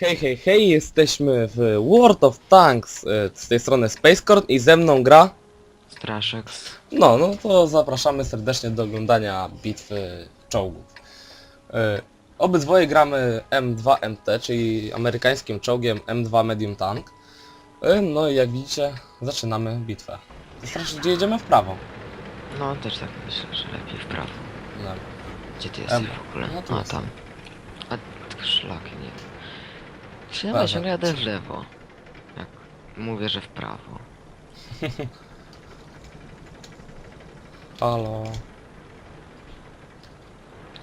Hej, hej, hej, jesteśmy w World of Tanks, e, z tej strony Spacecord i ze mną gra... Straszex. No, no to zapraszamy serdecznie do oglądania bitwy czołgów. E, Obydwoje gramy M2MT, czyli amerykańskim czołgiem M2 Medium Tank. E, No i jak widzicie, zaczynamy bitwę. Strasznie, gdzie jedziemy w prawo. No też tak myślę, że lepiej w prawo. No. Gdzie ty jesteś Em, w ogóle? no tu A jestem. tam. A tak szlak nie. Czy ja Prawo. ciągle jadę w lewo? Jak mówię, że w prawo. Halo.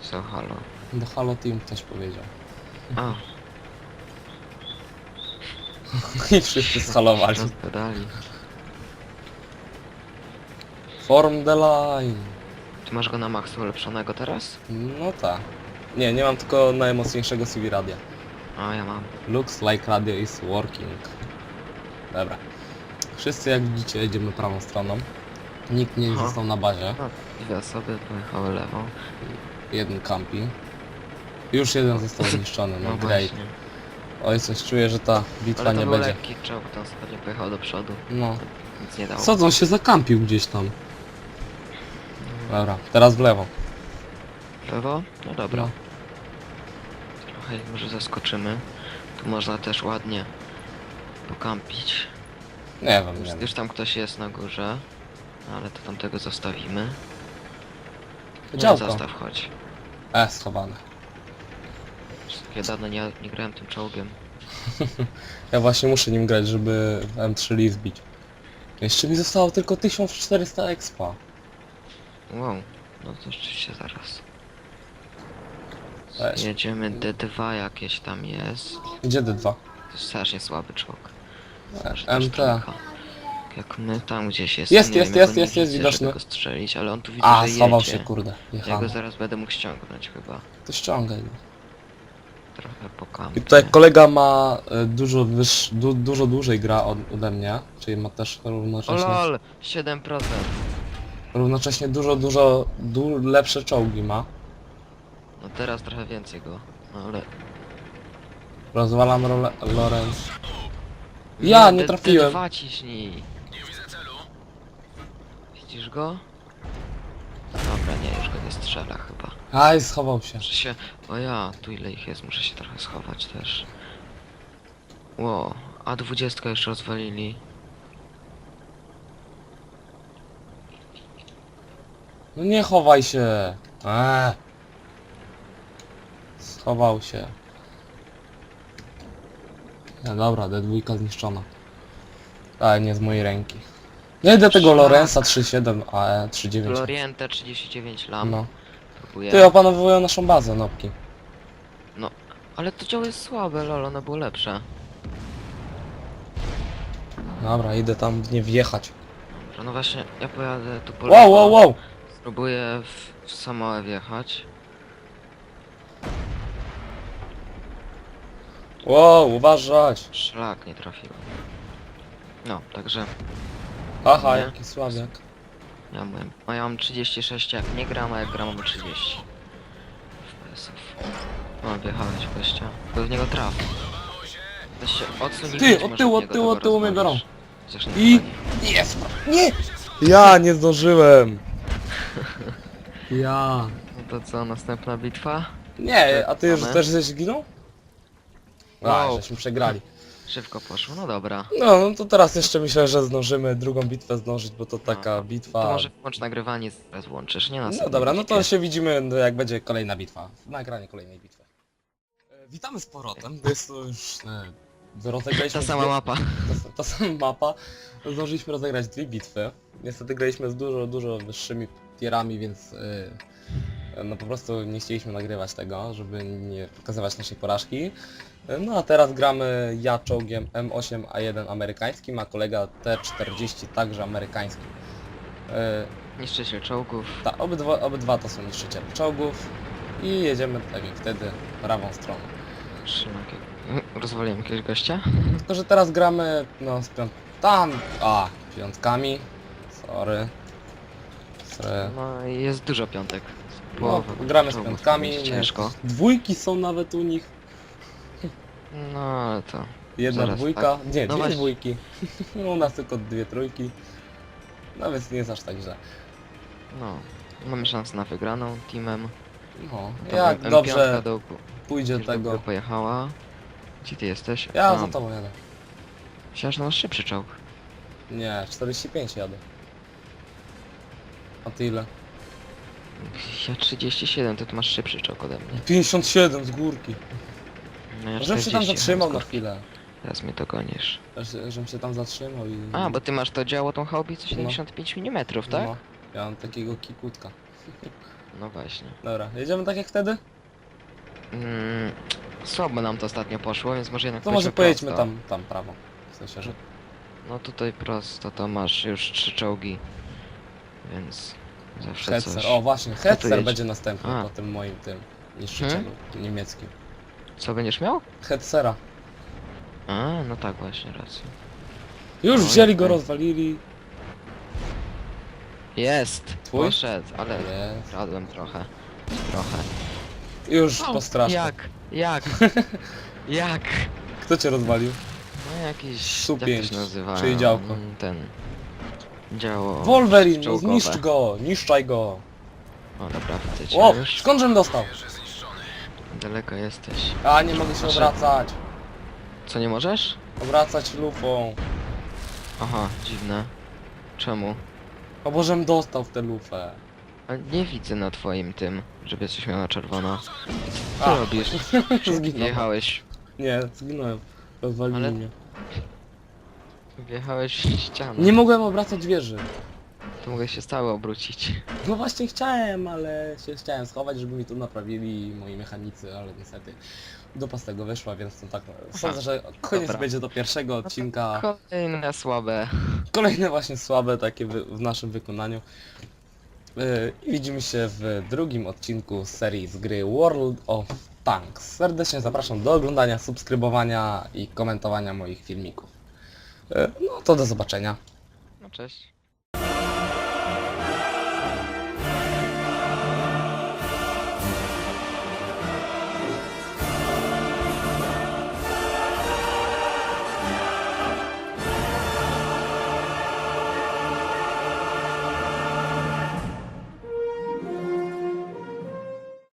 Co halo? Do Halo Team ktoś powiedział. A, I wszyscy schalowali. rozgadali. Form the line. Ty masz go na maksu ulepszonego teraz? No tak. Nie, nie mam tylko najmocniejszego CV radia. A ja mam. Looks like radio is working. Dobra. Wszyscy jak widzicie jedziemy prawą stroną. Nikt nie Aha. został na bazie. No, dwie osoby pojechały lewą. Jeden campi. Już jeden został zniszczony, no, No great. właśnie. Oj, coś czuję, że ta bitwa Ale to nie był będzie. lekki czołg, to ostatnio pojechał do przodu. No. Nic nie dało. Co to on się zakampił gdzieś tam? Dobra, teraz w lewo. Lewo? No dobra. No. Ich może zaskoczymy. Tu można też ładnie pokampić. Nie wiem, nie Już, wiem. już tam ktoś jest na górze. Ale to tamtego zostawimy. Nie, Działko. zostaw, chodź. E, schowane. Ja dawno nie, nie grałem tym czołgiem. Ja właśnie muszę nim grać, żeby M3 Lee zbić. Jeszcze mi zostało tylko 1400 expa. Wow. No to rzeczywiście zaraz. Weź. Jedziemy D2 jakieś tam jest. Gdzie D2? To jest strasznie słaby. Strasznie MT. Jak my tam gdzieś jest. Jest, nie jest, wiem, jest, nie jest, jest, widoczny. go strzelić, ale on tu widzę, A, że schował jedzie. się, kurde. Ja go zaraz będę mógł ściągnąć chyba. To ściągaj go. Trochę pokam. I tutaj kolega ma e, dużo wyż, du, dużo dłużej gra od, ode mnie, czyli ma też O równocześnie, lol! 7%. równocześnie dużo, dużo du, lepsze czołgi ma. No teraz trochę więcej go. No ale... Rozwalam Lorenz. Ja nie D- trafiłem. D2 ciśnij. Widzisz go? Dobra, nie, już go nie strzela chyba. Aj, schował się. Muszę się... O ja, tu ile ich jest, muszę się trochę schować też. Ło, a 20 już rozwalili. No nie chowaj się. Eee. Schował się. No dobra, D2 zniszczona. Ale nie z mojej ręki. Nie idę tego Szlak. Lorenza 3.7 AE 3.9. Gloriente 39 lam. No. Próbuję. Ty opanowują naszą bazę, nopki. Ale to działo jest słabe, lol, ono było lepsze. Dobra, idę tam w nie wjechać. Dobra, no właśnie, ja pojadę tu po Wow, lewo. wow, wow! Spróbuję w, w Samoę wjechać. Wow, uważać! Szlak nie trafiłem. No, także Aha, Nie. jaki słabiak. ja a ja mam 36 jak nie gram, a jak gram mam 30. FPS-ów. O, wjechałeś gościa. Bo w niego traf. Weź się odsuń i Ty, wyjdź, od może tyłu, w od niego tyłu, tego od tyłu mnie rozwalisz. biorą. Chociaż nie I-. Jest! Nie! Ja nie zdążyłem! Ja... No to co, następna bitwa? Nie, a ty już Mamy? też żeś zginął? A, Wow. żeśmy przegrali. Szybko poszło, no dobra. No, no to teraz jeszcze myślę, że zdążymy drugą bitwę zdążyć, bo to taka No, bitwa... To może włącz nagrywanie, zaraz włączysz, nie na No dobra, no to się widzimy no, jak będzie kolejna bitwa. Nagranie kolejnej bitwy. E, Witamy z powrotem, to jest to już... E, rozegraliśmy Ta sama dwie- mapa. Ta, ta sama mapa. Zdążyliśmy rozegrać dwie bitwy. Niestety graliśmy z dużo, dużo wyższymi tierami, więc yy, no po prostu nie chcieliśmy nagrywać tego, żeby nie pokazywać naszej porażki. No a teraz gramy ja czołgiem M8A1 amerykańskim, a kolega T40 także amerykańskim. Yy, Niszczyciel czołgów. ta, obydwa, obydwa to są niszczyciele czołgów i jedziemy tak jak wtedy prawą stroną. Szlak. Rozwaliłem jakiegoś gościa? Tylko, że teraz gramy, no, z piąt... tam, a, piątkami, sorry, sorry. No i jest dużo piątek. No, Połowa gramy z czołgów piątkami, nie, Ciężko. dwójki są nawet u nich. No ale to... Jedna Zaraz, dwójka, nie, No dwie właśnie. dwójki. U nas tylko dwie trójki. No więc nie jest aż tak źle. No. Mamy szansę na wygraną teamem. No, Tam jak M5 dobrze do, pójdzie tego. pojechała. Gdzie ty jesteś? Ja A, za tobą jadę. Myślałem, że masz szybszy czołg. Nie, 45 jadę. A ty ile? Ja 37, to ty masz szybszy czołg ode mnie. 57 z górki. No ja Żebym się tam 40 zatrzymał na chwilę. Teraz mnie dogonisz. Że- Żebym się tam zatrzymał i... A, bo ty masz to działo tą haubicę 75 mm, tak? No, ja mam takiego kikutka. No właśnie. Dobra, jedziemy tak jak wtedy? Mm, słabo nam to ostatnio poszło, więc może jednak To może pojedźmy pojedźmy prosto. tam, tam prawo. W sensie, że... No tutaj prosto to masz już trzy czołgi. Więc zawsze Hetzer, coś. o właśnie, Hetzer jedzie? będzie następny A. po tym moim tym niszczycielu niemieckim. Co będziesz miał? Hetzera. A, no tak właśnie, racja. Już Oj, wzięli go, oj. rozwalili. Jest! Twój? Poszedł, ale Jest. kradłem trochę. Trochę. Już O, po straszy. Jak? Jak? jak? Kto cię rozwalił? No jakiś... Jak to się nazywa? czyli działko. Mm, Ten... Działo... Wolverine, no czołgowe. zniszcz go, niszczaj go. O dobra, widzę cię O, już. skądżem dostał? Daleko jesteś. A, nie mogę się Proszę. obracać. Co, nie możesz? Obracać lufą. Aha, dziwne. Czemu? O Bożem dostał w tę lufę. A nie widzę na twoim tym, żeby coś miał na czerwono. Co A. robisz? Zginął. Wjechałeś. Nie, zginąłem. Rozwalili Ale- mnie. Wjechałeś w ścianę. Nie mogłem obracać wieży. To mogę się stałe obrócić. No właśnie chciałem, ale się chciałem schować, żeby mi to naprawili moi mechanicy, ale niestety dupa z tego wyszła, więc to tak sądzę, że koniec Dobra. będzie do pierwszego odcinka. Kolejne słabe. Kolejne właśnie słabe takie wy- w naszym wykonaniu. Yy, I widzimy się w drugim odcinku z serii z gry World of Tanks. Serdecznie zapraszam do oglądania, subskrybowania i komentowania moich filmików. Yy, No to do zobaczenia. No cześć.